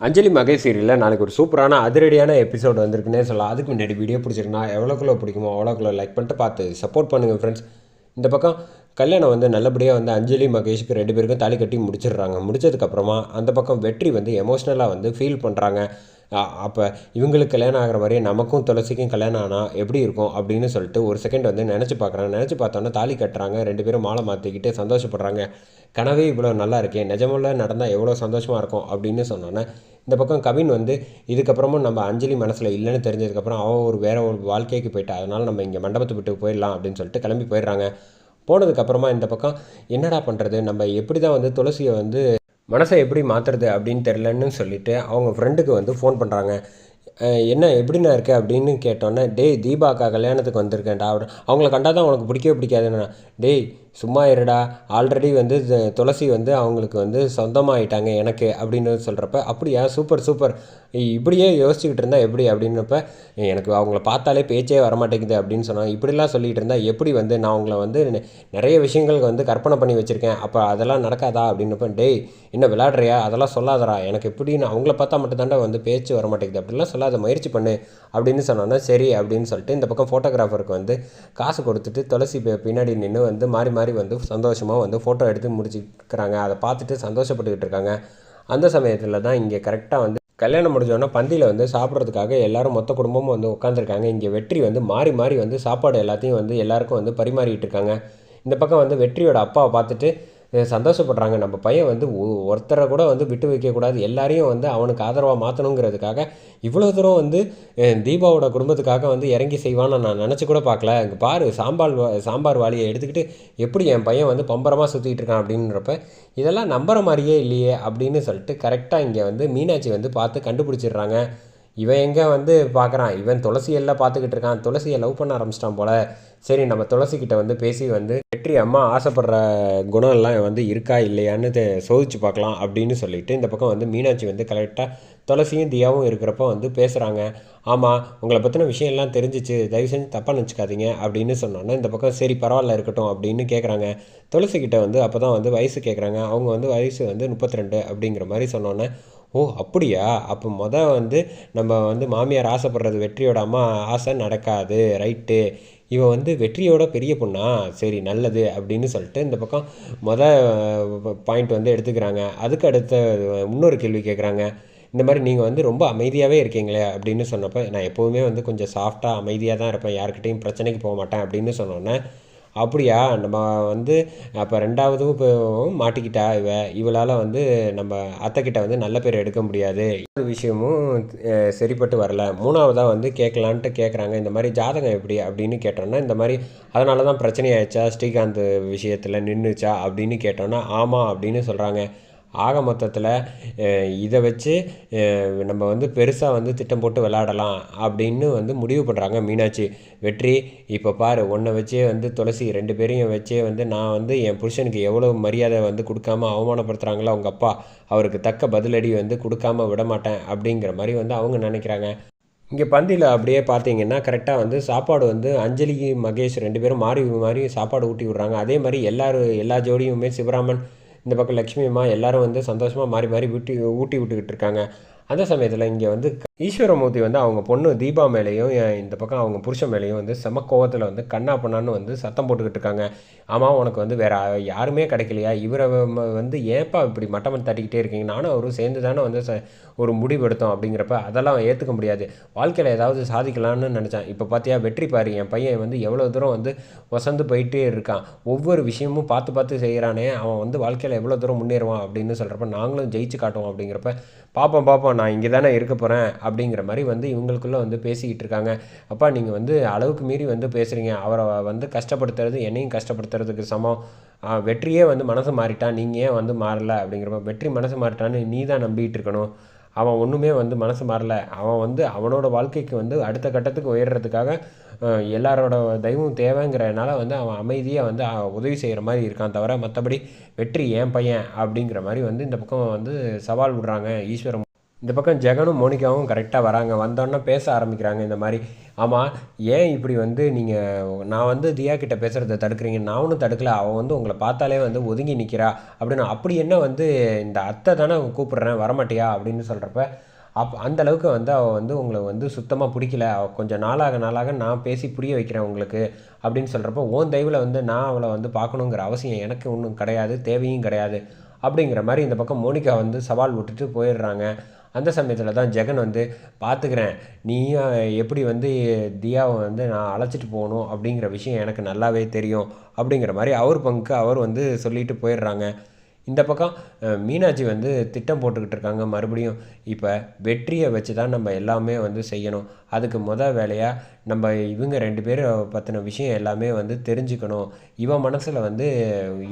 அஞ்சலி மகேஷ் சீரியலில் நாளைக்கு ஒரு சூப்பரான அதிரடியான எபிசோடு வந்திருக்குன்னே சொல்லலாம். அதுக்கு முன்னாடி வீடியோ பிடிச்சிருக்குன்னா எவ்வளோக்குள்ள பிடிக்குமோ அவ்வளோக்குள்ள லைக் பண்ணிட்டு பார்த்து சப்போர்ட் பண்ணுங்கள் ஃப்ரெண்ட்ஸ் இந்த பக்கம் கல்யாணம் வந்து நல்லபடியாக வந்து அஞ்சலி மகேஷுக்கு ரெண்டு பேருக்கும் தாலி கட்டி முடிச்சிடுறாங்க. முடிச்சதுக்கப்புறமா அந்த பக்கம் வெற்றி வந்து எமோஷ்னலாக வந்து ஃபீல் பண்ணுறாங்க அப்போ இவங்களுக்கு கல்யாணம் ஆகிற மாதிரியே நமக்கும் துளசிக்கும் கல்யாணம் ஆனால் எப்படி இருக்கும் அப்படின்னு சொல்லிட்டு ஒரு செகண்ட் வந்து நினச்சி பார்க்குறாங்க. நினச்சி பார்த்தோன்னா தாலி கட்டுறாங்க ரெண்டு பேரும் மாலை மாற்றிக்கிட்டு சந்தோஷப்படுறாங்க. கனவே இவ்வளோ நல்லா இருக்கேன் நிஜமுள்ள நடந்தால் எவ்வளோ சந்தோஷமாக இருக்கும் அப்படின்னு சொன்னோன்னே இந்த பக்கம் கவின் வந்து இதுக்கப்புறமும் நம்ம அஞ்சலி மனசில் இல்லைன்னு தெரிஞ்சதுக்கப்புறம் அவள் ஒரு வேறு ஒரு வாழ்க்கைக்கு போயிட்டா அதனால் நம்ம இங்கே மண்டபத்தை விட்டு போயிடலாம் அப்படின்னு சொல்லிட்டு கிளம்பி போயிடுறாங்க. போனதுக்கப்புறமா இந்த பக்கம் என்னடா பண்ணுறது நம்ம எப்படி தான் வந்து துளசியை வந்து மனசை எப்படி மாற்றுறது அப்படின்னு தெரிலன்னு சொல்லிட்டு அவங்க ஃப்ரெண்டுக்கு வந்து ஃபோன் பண்ணுறாங்க என்ன எப்படிண்ணா இருக்க? அப்படின்னு கேட்டோன்னே டேய் தீபாக்கா கல்யாணத்துக்கு வந்திருக்கேன்டா. அவங்கள கண்டா தான் உனக்கு பிடிக்கவே பிடிக்காதுண்ணா டேய் சும்மா இருடா ஆல்ரெடி வந்து துளசி வந்து அவங்களுக்கு வந்து சொந்தமாகிட்டாங்க எனக்கு அப்படின்னு சொல்கிறப்ப அப்படியா சூப்பர் சூப்பர். இப்படியே யோசிச்சுக்கிட்டு இருந்தால் எப்படி? அப்படின்னப்ப எனக்கு அவங்கள பார்த்தாலே பேச்சே வரமாட்டேங்குது அப்படின்னு சொன்னாங்க இப்படிலாம் சொல்லிகிட்டு இருந்தால் எப்படி வந்து நான் அவங்கள வந்து நிறைய விஷயங்களுக்கு வந்து கற்பனை பண்ணி வச்சுருக்கேன். அப்போ அதெல்லாம் நடக்காதா? அப்படின்னப்ப டேய் என்ன விளாட்றியா அதெல்லாம் சொல்லாதடா. எனக்கு எப்படின்னு அவங்கள பார்த்தா மட்டும்தாண்டா வந்து பேச்சு வரமாட்டேங்குது. அப்படிலாம் சொல்லாத. முயற்சி பண்ணு. அப்படின்னு சொன்னோன்னா சரி. அப்படின்னு சொல்லிட்டு இந்த பக்கம் ஃபோட்டோகிராஃபருக்கு வந்து காசு கொடுத்துட்டு துளசி பின்னாடி நின்று வந்து மாறி மாறி மாதிரி வந்து சந்தோஷமாக வந்து ஃபோட்டோ எடுத்து முடிச்சுக்கிறாங்க. அதை பார்த்துட்டு சந்தோஷப்பட்டுக்கிட்டு இருக்காங்க. அந்த சமயத்தில் தான் இங்கே கரெக்டாக வந்து கல்யாணம் முடிஞ்சோன்னா பந்தியில் வந்து சாப்பிட்றதுக்காக எல்லாரும் மொத்த குடும்பமும் வந்து உட்காந்துருக்காங்க இங்கே வெற்றி வந்து மாறி மாறி வந்து சாப்பாடு எல்லாத்தையும் வந்து எல்லாருக்கும் வந்து பரிமாறிட்டு இருக்காங்க. இந்த பக்கம் வந்து வெற்றியோட அப்பாவை பார்த்துட்டு சந்தோஷப்படுறாங்க. நம்ம பையன் வந்து ஒ- ஒருத்தரை கூட வந்து விட்டு வைக்கக்கூடாது எல்லாரையும் வந்து அவனுக்கு ஆதரவாக மாற்றணுங்கிறதுக்காக இவ்வளோ தூரம் வந்து தீபாவோட குடும்பத்துக்காக வந்து இறங்கி செய்வான்னு நான் நினச்சி கூட பார்க்கல. இங்கே பாரு சாம்பார் வா- சாம்பார் வாளியை எடுத்துக்கிட்டு எப்படி என் பையன் வந்து பம்பரமாக சுற்றிட்டு இருக்கான் அப்படின்றப்ப இதெல்லாம் நம்புகிற மாதிரியே இல்லையே அப்படின்னு சொல்லிட்டு கரெக்டாக இங்கே வந்து மீனாட்சி வந்து பார்த்து கண்டுபிடிச்சிடுறாங்க. இவன் எங்கே வந்து பார்க்குறான் இவன் துளசி எல்லாம் பார்த்துக்கிட்டு இருக்கான். துளசியை லவ் பண்ண ஆரம்பிச்சிட்டான் போல. சரி நம்ம துளசிக்கிட்ட வந்து பேசி வந்து வெற்றி அம்மா ஆசைப்படுற குணம் எல்லாம் வந்து இருக்கா இல்லையான்னு சோதிச்சு பார்க்கலாம் அப்படின்னு சொல்லிட்டு இந்த பக்கம் வந்து மீனாட்சி வந்து கரெக்டாக துளசியும் தியாவும் இருக்கிறப்ப வந்து பேசுகிறாங்க ஆமாம் உங்களை பற்றின விஷயம்லாம் தெரிஞ்சிச்சு தயவு செஞ்சு தப்பாக நினச்சிக்காதீங்க அப்படின்னு சொன்னோன்னே இந்த பக்கம் சரி பரவாயில்ல இருக்கட்டும் அப்படின்னு கேட்குறாங்க துளசிக்கிட்ட வந்து அப்போ தான் வந்து வயசு கேட்குறாங்க அவங்க வந்து வயசு வந்து முப்பத்தி ரெண்டு அப்படிங்கிற மாதிரி சொன்னோன்னே ஓ அப்படியா? அப்போ மொதல் வந்து நம்ம வந்து மாமியார் ஆசைப்படுறது வெற்றியோட அம்மா ஆசை நடக்காது ரைட்டு? இவன் வந்து வெற்றியோட பெரிய பொண்ணா? சரி நல்லது அப்படின்னு சொல்லிட்டு இந்த பக்கம் மொதல் பாயிண்ட் வந்து எடுத்துக்கிறாங்க. அதுக்கு அடுத்த இன்னொரு கேள்வி கேட்குறாங்க இந்த மாதிரி நீங்கள் வந்து ரொம்ப அமைதியாகவே இருக்கீங்களே அப்படின்னு சொன்னப்போ நான் எப்போவுமே வந்து கொஞ்சம் சாஃப்டாக அமைதியாக தான் இருப்பேன். யாருக்கிட்டையும் பிரச்சனைக்கு போக மாட்டேன் அப்படின்னு சொன்னோன்னே அப்படியா நம்ம வந்து அப்போ ரெண்டாவதும் இப்போ மாட்டிக்கிட்டா இவ? இவளால் வந்து நம்ம அத்தைக்கிட்ட வந்து நல்ல பேர் எடுக்க முடியாது. ஒரு விஷயமும் சரிப்பட்டு வரல. மூணாவதாக வந்து கேட்கலான்ட்டு கேட்குறாங்க இந்த மாதிரி ஜாதகம் எப்படி? அப்படின்னு கேட்டோன்னா இந்த மாதிரி அதனால தான் பிரச்சனை ஆயிடுச்சா? ஸ்ரீகாந்த் விஷயத்தில் நின்றுச்சா அப்படின்னு கேட்டோன்னா ஆமாம் அப்படின்னு சொல்கிறாங்க ஆக மொத்தத்தில் இதை வச்சு நம்ம வந்து பெருசாக வந்து திட்டம் போட்டு விளாடலாம் அப்படின்னு வந்து முடிவு பண்ணுறாங்க மீனாட்சி. வெற்றி இப்போ பாரு ஒன்றை வச்சே வந்து துளசி ரெண்டு பேரையும் வச்சே வந்து நான் வந்து என் புருஷனுக்கு எவ்வளோ மரியாதை வந்து கொடுக்காம அவமானப்படுத்துகிறாங்களோ அவங்க அப்பா அவருக்கு தக்க பதிலடி வந்து கொடுக்காம விட மாட்டேன் அப்படிங்கிற மாதிரி வந்து அவங்க நினைக்கிறாங்க. இங்கே பந்தியில் அப்படியே பார்த்தீங்கன்னா கரெக்டாக வந்து சாப்பாடு வந்து அஞ்சலி மகேஷ் ரெண்டு பேரும் மாறி மாறி சாப்பாடு ஊட்டி விட்றாங்க. அதே மாதிரி எல்லாரும் எல்லா ஜோடியுமே சிவராமன் இந்த பக்கம் லக்ஷ்மி அம்மா எல்லாரும் வந்து சந்தோஷமாக மாறி மாறி ஊட்டி ஊட்டி விட்டுக்கிட்டு இருக்காங்க. அந்த சமயத்தில் இங்கே வந்து ஈஸ்வரமூர்த்தி வந்து அவங்க பொண்ணு தீபா மேலேயும் இந்த பக்கம் அவங்க புருஷன் மேலேயும் வந்து செம கோவத்தில் வந்து கண்ணா பண்ணான்னு வந்து சத்தம் போட்டுக்கிட்டு இருக்காங்க. ஆமாம் உனக்கு வந்து வேறு யாருமே கிடைக்கலையா? இவரை வந்து ஏன்ப்பா இப்படி மட்டமன் தட்டிக்கிட்டே இருக்கீங்க? நானும் அவரும் சேர்ந்து தானே வந்து ச- ஒரு முடிவு எடுத்தோம் அப்படிங்கிறப்ப அதெல்லாம் ஏற்றுக்க முடியாது. வாழ்க்கையில் ஏதாவது சாதிக்கலாம்னு நினச்சேன். இப்போ பார்த்தியா வெற்றி பாரு. என் பையன் வந்து எவ்வளோ தூரம் வந்து வசந்து போயிட்டே இருக்கான். ஒவ்வொரு விஷயமும் பார்த்து பார்த்து செய்கிறானே அவன் வந்து வாழ்க்கையில் எவ்வளோ தூரம் முன்னேறுவான் அப்படின்னு சொல்கிறப்ப நாங்களும் ஜெயிச்சு காட்டுவோம் அப்படிங்கிறப்ப பார்ப்போம் பார்ப்போம் நான் இங்கே தானே இருக்க போகிறேன் அப்படிங்கிற மாதிரி வந்து இவங்களுக்குள்ளே வந்து பேசிக்கிட்டு இருக்காங்க. அப்பா நீங்கள் வந்து அளவுக்கு மீறி வந்து பேசுகிறீங்க அவரை வந்து கஷ்டப்படுத்துறது என்னையும் கஷ்டப்படுத்துறதுக்கு சமம். வெற்றியே வந்து மனசு மாறிட்டான் நீங்கள் ஏன் வந்து மாறல அப்படிங்கிறப்ப வெற்றி மனசு மாறிட்டான்னு நீ தான் நம்பிட்டு இருக்கணும். அவன் ஒன்றுமே வந்து மனசு மாறல. அவன் வந்து அவனோட வாழ்க்கைக்கு வந்து அடுத்த கட்டத்துக்கு உயர்றதுக்காக எல்லாரோட தெய்வம் தேவைங்கிறனால வந்து அவன் அமைதியாக வந்து உதவி செய்கிற மாதிரி இருக்கான் தவிர மற்றபடி வெற்றி ஏன் பையன் அப்படிங்கிற மாதிரி வந்து இந்த பக்கம் வந்து சவால் விடுறாங்க. ஈஸ்வரம் இந்த பக்கம் ஜெகனும் மோனிகாவும் கரெக்டாக வராங்க. வந்தோடனே பேச ஆரம்பிக்கிறாங்க இந்த மாதிரி. ஆமாம் ஏன் இப்படி வந்து நீங்கள் நான் வந்து தியா கிட்ட பேசுகிறத தடுக்கிறீங்க? நானும் தடுக்கல. அவள் வந்து உங்களை பார்த்தாலே வந்து ஒதுங்கி நிற்கிறா அப்படின்னு அப்படி என்ன வந்து இந்த அத்தை தானே கூப்பிட்றேன் வரமாட்டியா? அப்படின்னு சொல்கிறப்ப அப் அந்த அளவுக்கு வந்து அவள் வந்து உங்களை வந்து சுத்தமாக பிடிக்கல. அவள் கொஞ்சம் நாளாக நாளாக நான் பேசி புரிய வைக்கிறேன் உங்களுக்கு அப்படின்னு சொல்கிறப்ப ஓன் தயவில் வந்து நான் அவளை வந்து பார்க்கணுங்கிற அவசியம் எனக்கு ஒன்றும் கிடையாது தேவையும் கிடையாது. அப்படிங்கிற மாதிரி இந்த பக்கம் மோனிகா வந்து சவால் விட்டுட்டு போயிடுறாங்க. அந்த சமயத்தில் தான் ஜெகன் வந்து பார்த்துக்கிறேன் நீயும் எப்படி வந்து தியாவை வந்து நான் அழைச்சிட்டு போகணும்? அப்படிங்கிற விஷயம் எனக்கு நல்லாவே தெரியும். அப்படிங்கிற மாதிரி அவர் பங்கு அவர் வந்து சொல்லிட்டு போயிடுறாங்க. இந்த பக்கம் மீனாட்சி வந்து திட்டம் போட்டுக்கிட்டு இருக்காங்க மறுபடியும். இப்போ வெற்றியை வச்சு தான் நம்ம எல்லாமே வந்து செய்யணும். அதுக்கு முத வேலையாக நம்ம இவங்க ரெண்டு பேரும் பற்றின விஷயம் எல்லாமே வந்து தெரிஞ்சுக்கணும். இவன் மனசில் வந்து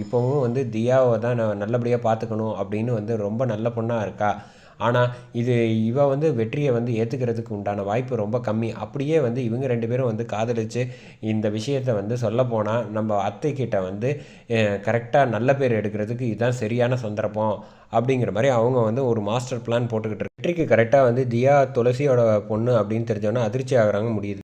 இப்போவும் வந்து தியாவை தான் நான் நல்லபடியாக பார்த்துக்கணும் அப்படின்னு வந்து ரொம்ப நல்ல பொண்ணாக இருக்கா? ஆனால் இது இவ வந்து வெற்றியை வந்து ஏற்றுக்கிறதுக்கு உண்டான வாய்ப்பு ரொம்ப கம்மி. அப்படியே வந்து இவங்க ரெண்டு பேரும் வந்து காதலிச்சு இந்த விஷயத்தை வந்து சொல்லப்போனால் நம்ம அத்தைக்கிட்ட வந்து கரெக்டாக நல்ல பேர் எடுக்கிறதுக்கு இதுதான் சரியான சந்தர்ப்பம். அப்படிங்கிற மாதிரி அவங்க வந்து ஒரு மாஸ்டர் பிளான் போட்டுக்கிட்டு வெற்றிக்கு கரெக்டாக வந்து தியா துளசியோட பொண்ணு அப்படின்னு தெரிஞ்சோன்னா அதிர்ச்சி ஆகிறாங்க முடியுது.